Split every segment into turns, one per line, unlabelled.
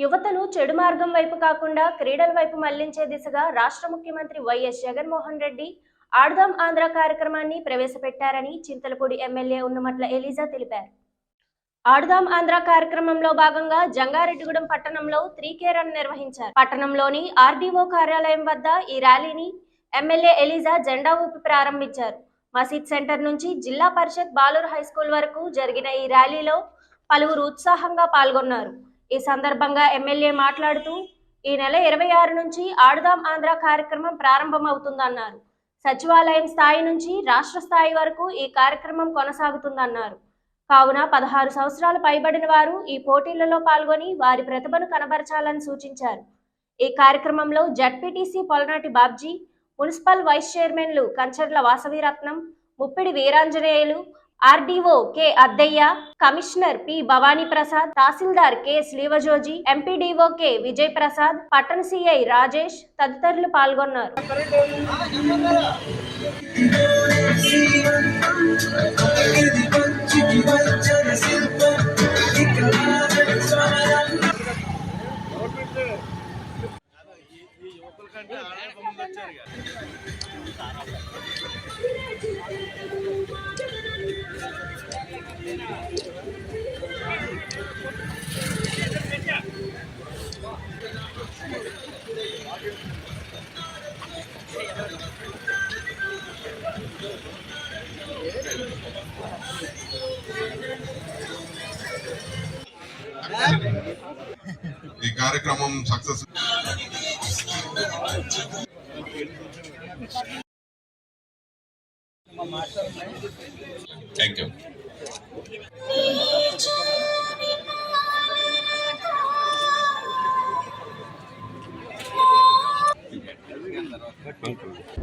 యువతను చెడు మార్గం వైపు కాకుండా క్రీడల వైపు మళ్ళించే దిశగా రాష్ట్ర ముఖ్యమంత్రి వైఎస్ జగన్మోహన్ రెడ్డి ఆడుదాం ఆంధ్ర కార్యక్రమాన్ని ప్రవేశపెట్టారని చింతలపూడి ఎమ్మెల్యే ఉన్నమట్ల ఎలిజా తెలిపారు. ఆడుదాం ఆంధ్ర కార్యక్రమంలో భాగంగా జంగారెడ్డిగూడెం పట్టణంలో త్రీ కే రన్ నిర్వహించారు. పట్టణంలోని ఆర్డీఓ కార్యాలయం వద్ద ఈ ర్యాలీని ఎమ్మెల్యే ఎలిజా జెండా ఊపి ప్రారంభించారు. మసీద్ సెంటర్ నుంచి జిల్లా పరిషత్ బాలూరు హై స్కూల్ వరకు జరిగిన ఈ ర్యాలీలో పలువురు ఉత్సాహంగా పాల్గొన్నారు. ఈ సందర్భంగా ఎమ్మెల్యే మాట్లాడుతూ ఈ నెల ఇరవై ఆరు నుంచి ఆడుదాం ఆంధ్ర కార్యక్రమం ప్రారంభమవుతుందన్నారు. సచివాలయం స్థాయి నుంచి రాష్ట్ర స్థాయి వరకు ఈ కార్యక్రమం కొనసాగుతుందన్నారు. కావున పదహారు సంవత్సరాలు పైబడిన వారు ఈ పోటీలలో పాల్గొని వారి ప్రతిభను కనబరచాలని సూచించారు. ఈ కార్యక్రమంలో ZPTC Polanati Babji municipal vice చైర్మన్లు Kancharla Vasaviratnam Muppidi Veeranjaneyulu RDO K Addayya commissioner P Bhavani Prasad tahsildar K శ్రీవజోజి MPDO K Vijay Prasad పట్టణ సిఐ రాజేష్ తదితరులు పాల్గొన్నారు.
ఈ యువకుల కంటే ఆడవాళ్ళ ముందు వచ్చారు
ఈ కార్యక్రమం సక్సెస్. థ్యాంక్ యూ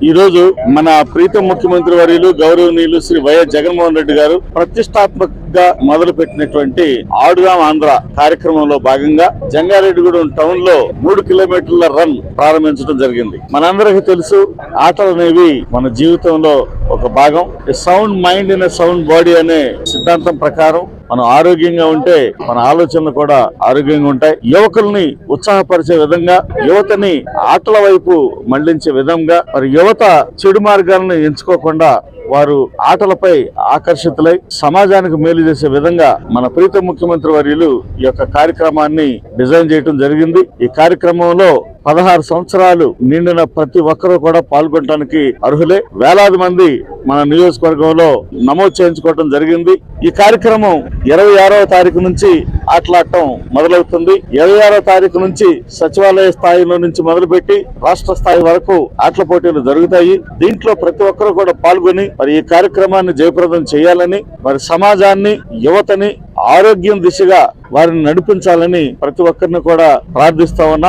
ఈరోజు మన ప్రీతం ముఖ్యమంత్రి వర్యులు గౌరవనీయులు శ్రీ వైఎస్ జగన్మోహన్ రెడ్డి గారు ప్రతిష్టాత్మకంగా మొదలు పెట్టినటువంటి ఆడుగాం ఆంధ్ర కార్యక్రమంలో భాగంగా జంగారెడ్డిగూడెం టౌన్లో మూడు కిలోమీటర్ల రన్ ప్రారంభించడం జరిగింది. మనందరికీ తెలుసు ఆటలు అనేవి మన జీవితంలో ఒక భాగం. సౌండ్ మైండ్ అనే సౌండ్ బాడీ అనే సిద్ధాంతం ప్రకారం మనం ఆరోగ్యంగా ఉంటే మన ఆలోచనలు కూడా ఆరోగ్యంగా ఉంటాయి. యువకుల్ని ఉత్సాహపరిచే విధంగా యువతని ఆటల వైపు మళ్ళించే విధంగా మరి యువత చెడు మార్గాలను ఎంచుకోకుండా వారు ఆటలపై ఆకర్షితులై సమాజానికి మేలు చేసే విధంగా మన ప్రీత ముఖ్యమంత్రి వర్యులు ఈ యొక్క కార్యక్రమాన్ని డిజైన్ చేయడం జరిగింది. ఈ కార్యక్రమంలో పదహారు సంవత్సరాలు నిండిన ప్రతి ఒక్కరూ కూడా పాల్గొనడానికి అర్హులే. వేలాది మంది మన నియోజకవర్గంలో నమోదు చేయించుకోవడం జరిగింది. ఈ కార్యక్రమం ఇరవై ఆరవ తారీఖు నుంచి ఆటలాడటం మొదలవుతుంది. ఇరవై ఆరో తారీఖు నుంచి సచివాలయ స్థాయిలో నుంచి మొదలుపెట్టి రాష్ట్ర స్థాయి వరకు ఆటల పోటీలు జరుగుతాయి. దీంట్లో ప్రతి ఒక్కరూ కూడా పాల్గొని మరి ఈ కార్యక్రమాన్ని జయప్రదం చేయాలని మరి సమాజాన్ని యువతని ఆరోగ్యం దిశగా వారిని నడిపించాలని ప్రతి ఒక్కరిని కూడా ప్రార్థిస్తా ఉన్నాం.